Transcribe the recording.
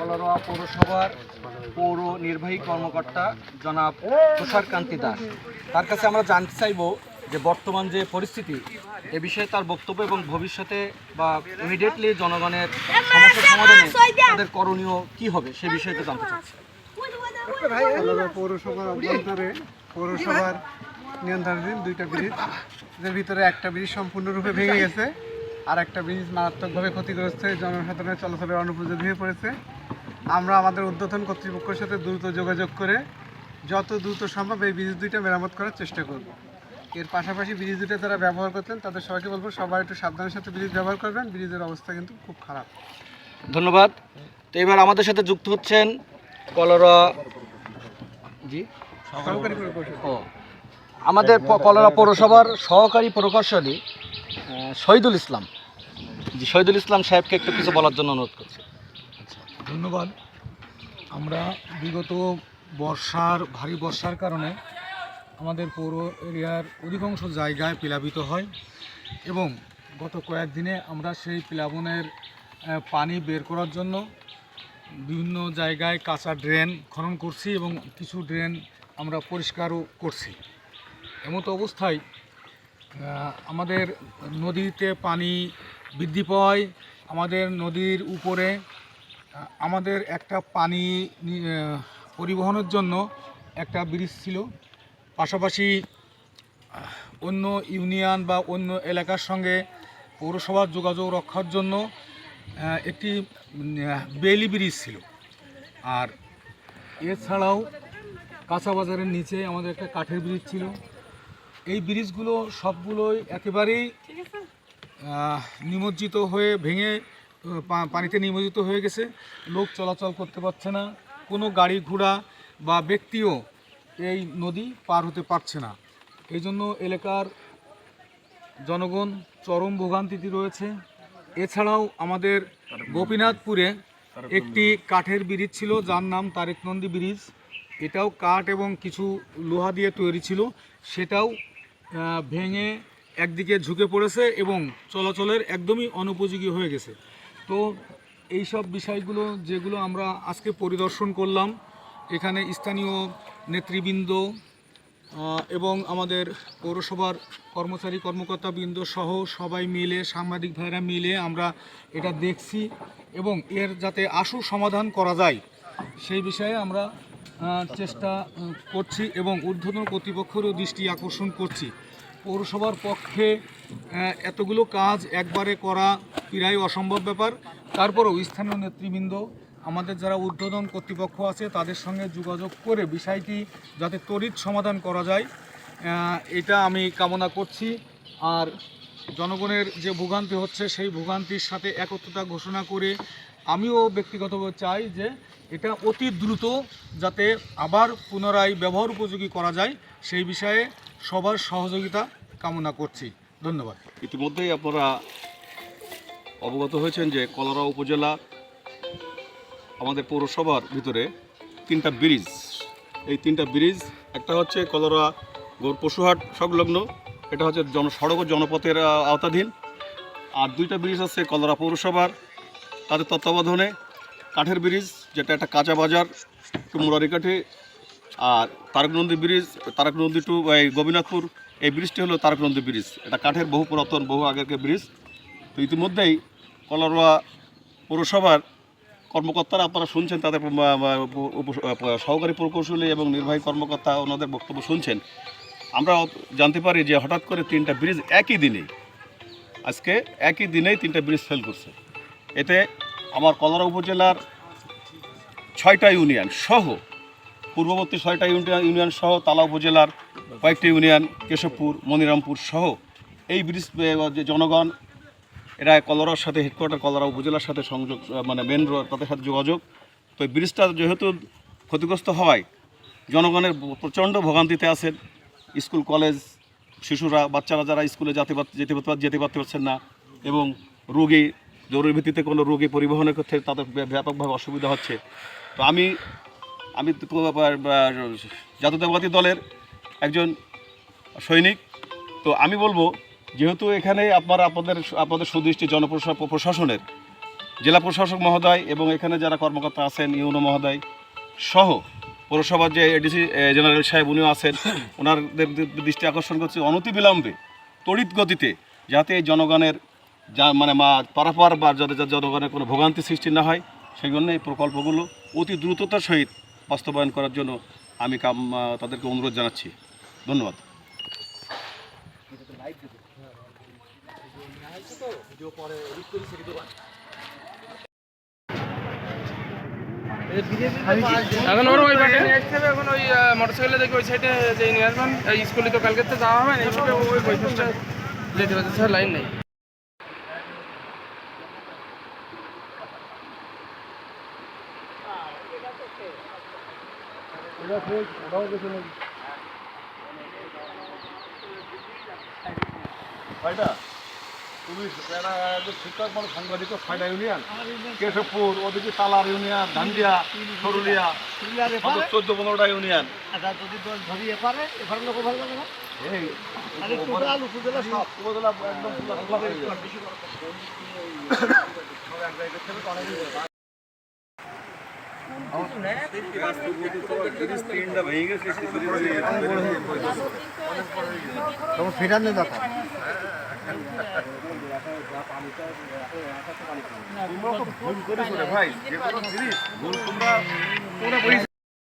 কলারোয়া পৌরসভার পৌর নির্বাহী কর্মকর্তা জনাব তুষার কান্তি দাস। তার কাছে আমরা জানতে চাইব যে বর্তমান যে পরিস্থিতি, এ বিষয়ে তার বক্তব্য এবং ভবিষ্যতে বা ইমিডিয়েটলি জনগণের সমস্যা সমাধানে তাদের করণীয় কি হবে সে বিষয়টা জানতে চাচ্ছি। পৌরসভার পৌরসভার নিয়ন্ত্রণাধীন দুইটা ব্রিজের ভিতরে একটা ব্রিজ সম্পূর্ণরূপে ভেঙে গেছে আর একটা ব্রিজ মারাত্মকভাবে ক্ষতিগ্রস্ত হয়ে জনসাধারণের চলাচলের অনুপযোগী হয়ে পড়েছে। আমরা আমাদের উদ্বোধন কর্তৃপক্ষের সাথে দ্রুত যোগাযোগ করে যত দ্রুত সম্ভব এই ব্রিজ দুইটা মেরামত করার চেষ্টা করব। এর পাশাপাশি ব্রিজ দুটো যারা ব্যবহার করতেন তাদের সবাইকে বলব সবাই একটু সাবধানের সাথে ব্রিজ ব্যবহার করবেন। ব্রিজের অবস্থা কিন্তু খুব খারাপ। ধন্যবাদ। তো এবার আমাদের সাথে যুক্ত হচ্ছেন কলরা জি? ও। আমাদের কলরা পৌরসভার সহকারী প্রকৌশলী শহীদুল ইসলাম। জি শহীদুল ইসলাম সাহেবকে একটু কিছু বলার জন্য অনুরোধ করছি। ধন্যবাদ। আমরা বিগত বর্ষার, ভারী বর্ষার কারণে আমাদের পৌর এরিয়ার অধিকাংশ জায়গায় প্লাবিত হয় এবং গত কয়েকদিনে আমরা সেই প্লাবনের পানি বের করার জন্য বিভিন্ন জায়গায় কাঁচা ড্রেন খনন করছি এবং কিছু ড্রেন আমরা পরিষ্কারও করছি। এমতো অবস্থায় আমাদের নদীতে পানি বৃদ্ধি পাওয়ায় আমাদের নদীর উপরে আমাদের একটা পানি পরিবহনের জন্য একটা ব্রিজ ছিল। পাশাপাশি অন্য ইউনিয়ন বা অন্য এলাকার সঙ্গে পৌরসভার যোগাযোগ রক্ষার জন্য একটি বেলি ব্রিজ ছিল। আর এছাড়াও কাঁচা বাজারের নিচে আমাদের একটা কাঠের ব্রিজ ছিল। এই ব্রিজগুলো সবগুলোই একেবারেই নিমজ্জিত হয়ে ভেঙে পানিতে নিমজ্জিত হয়ে গেছে। লোক চলাচল করতে পারছে না। কোনো গাড়ি ঘোড়া বা ব্যক্তিও এই নদী পার হতে পারছে না। এই জন্য এলাকার জনগণ চরম ভোগান্তিতে রয়েছে। এছাড়াও আমাদের গোপীনাথপুরে একটি কাঠের ব্রিজ ছিল, যার নাম তারেক নন্দী ব্রিজ। এটাও কাঠ এবং কিছু লোহা দিয়ে তৈরি ছিল। সেটাও ভেঙে একদিকে ঝুঁকে পড়েছে এবং চলাচলের একদমই অনুপযোগী হয়ে গেছে। তো এই সব বিষয়গুলো যেগুলো আমরা আজকে পরিদর্শন করলাম, এখানে স্থানীয় নেতৃবৃন্দ এবং আমাদের পৌরসভার কর্মচারী কর্মকর্তাবৃন্দ সহ সবাই মিলে, সাংবাদিক ভাইরা মিলে আমরা এটা দেখছি এবং এর যাতে আশু সমাধান করা যায়, সেই বিষয়ে আমরা চেষ্টা করছি এবং ঊর্ধ্বতন কর্তৃপক্ষেরও দৃষ্টি আকর্ষণ করছি। পৌরসভার পক্ষে এতগুলো কাজ একবারে করা প্রায় অসম্ভব ব্যাপার। তারপরেও স্থানীয় নেতৃবৃন্দ, আমাদের যারা ঊর্ধ্বতন কর্তৃপক্ষ আছে, তাদের সঙ্গে যোগাযোগ করে বিষয়টি যাতে তড়িৎ সমাধান করা যায় এটা আমি কামনা করছি। আর জনগণের যে ভোগান্তি হচ্ছে, সেই ভোগান্তির সাথে একত্রতা ঘোষণা করে আমিও ব্যক্তিগতভাবে চাই যে এটা অতি দ্রুত যাতে আবার পুনরায় ব্যবহার উপযোগী করা যায়। সেই বিষয়ে সবার সহযোগিতা কামনা করছি। ধন্যবাদ। ইতিমধ্যেই আপনারা অবগত হয়েছেন যে কলরা উপজেলা আমাদের পৌরসভার ভিতরে তিনটা ব্রিজ। এই তিনটা ব্রিজ, একটা হচ্ছে কলরা গৌর পশুহাট সংলগ্ন, এটা হচ্ছে জন, সড়ক ও জনপথের আওতাধীন। আর দুইটা ব্রিজ আছে কলরা পৌরসভার, তাদের তত্ত্বাবধানে কাঠের ব্রিজ, যেটা একটা কাঁচা বাজার টু মুরারিকাঠি আর তারক নন্দী ব্রিজ, তারক নন্দী টু, এই গোবিনাথপুর এই ব্রিজটি হলো তারক নন্দী ব্রিজ। এটা কাঠের বহু পুরাতন, বহু আগেরকার ব্রিজ। তো ইতিমধ্যেই কলারোয়া পৌরসভার কর্মকর্তারা আপনারা শুনছেন, তাদের সহকারী প্রকৌশলী এবং নির্বাহী কর্মকর্তা ওনাদের বক্তব্য শুনছেন। আমরা জানতে পারি যে হঠাৎ করে তিনটা ব্রিজ একই দিনেই, আজকে একই দিনেই তিনটা ব্রিজ ফেল করছে। এতে আমার কলরা উপজেলার ছয়টা ইউনিয়ন সহ পূর্ববর্তী ছয়টা ইউনিয়ন ইউনিয়ন সহ তালা উপজেলার কয়েকটি ইউনিয়ন কেশবপুর, মনিরামপুর সহ এই ব্রিজ জনগণ, এরা কলরার সাথে হেডকোয়ার্টার কলরা উপজেলার সাথে সংযোগ মানে মেন রোড তাদের সাথে যোগাযোগ। তো ব্রিজটা যেহেতু ক্ষতিগ্রস্ত হওয়ায় জনগণের প্রচণ্ড ভোগান্তিতে আছেন। স্কুল, কলেজ, শিশুরা, বাচ্চারা যারা স্কুলে যেতে যেতে যেতে পারছেন না এবং রোগী, জরুরি ভিত্তিতে কোনো রোগী পরিবহনের ক্ষেত্রে তাদের ব্যাপকভাবে অসুবিধা হচ্ছে। তো আমি আমি জাতীয়তাবাদী দলের একজন সৈনিক। তো আমি বলব, যেহেতু এখানে আপনারা আপনাদের আপনাদের সুদৃষ্টি জনপ্রশা, প্রশাসনের, জেলা প্রশাসক মহোদয় এবং এখানে যারা কর্মকর্তা আছেন, ইউনো মহোদয় সহ পৌরসভার যে এডিসি জেনারেল সাহেব উনিও আছেন ওনাদের দৃষ্টি আকর্ষণ করছে অনতিবিলম্বে, তড়িৎ গতিতে যাতে জনগণের যা মানে মা, পারাপার বা যাতে জনগণের কোনো ভোগান্তি সৃষ্টি না হয়, সেই জন্য এই প্রকল্পগুলো অতি দ্রুততার সহিত বাস্তবায়ন করার জন্য আমি তাদেরকে অনুরোধ জানাচ্ছি। ধন্যবাদ। এখন ওর ওই নিয়ে এখন ওই মোটরসাইকেলে দেখি ওই সাইডে যে নিয়ে আসবেন স্কুলে তো কালকে তো যাওয়া হবে না এইভাবে ওই যেতে পারছে স্যার লাইন নেই। ভাইটা তুমি শিক্ষক মানে সাংবাদিক ছয়টা ইউনিয়ন কেশবপুর ওদিকে তালার ইউনিয়ন ধান্দিয়া সরুলিয়া চোদ্দ পনেরোটা ইউনিয়ন। এই উপজেলা একদম তিনটা ভেঙে গেছে তখন ফেরানো কথা তোমরা তো ভুল করেছ রে ভাই যে কোনো জিনিস ভুল তোমরা তোমরা